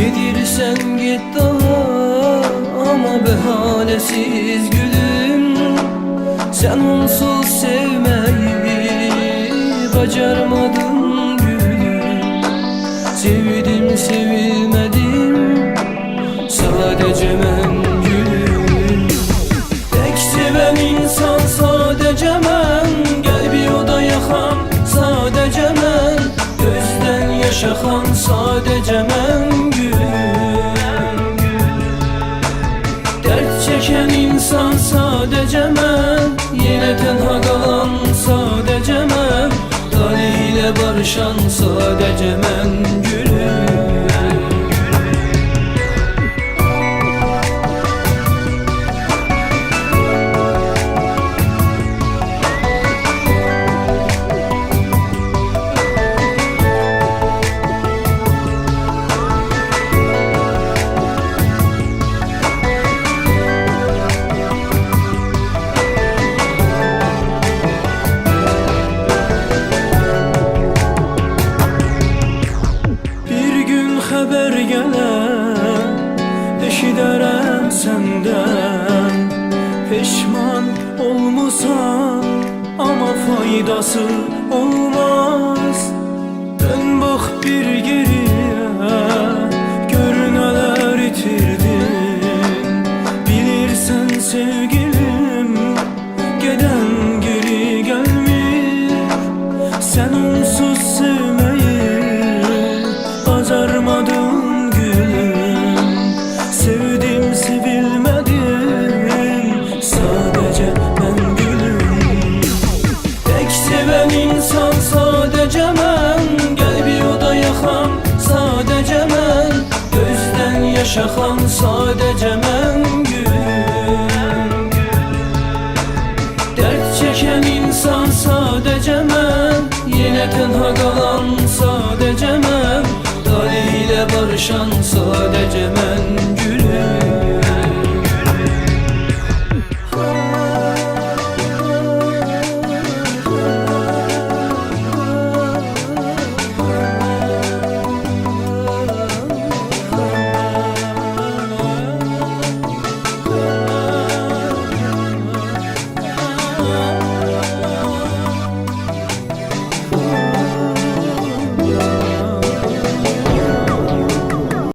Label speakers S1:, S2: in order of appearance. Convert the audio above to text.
S1: Gedirsen git daha Ama behanesiz gülüm. Sen onsuz sevmeyi Bacarmadın gülüm. Sevdim sevilmedim Sadece ben gülüm. Tek seven insan sadece ben Gel bir oda yakan sadece ben. Gözden yaş akan sadece ben sadece ben Yine tenha kalan sadece ben Talihiyle barışan sadece ben haber gelir Eşiderem senden. Peşman olmusan Ama faydası olmaz. Dön bak bir geriye Gözden yaş akan sadece ben gülüm. Dert çeken insan sadece ben Yine tenha kalan sadece ben. Talihiyle barışan sadece ben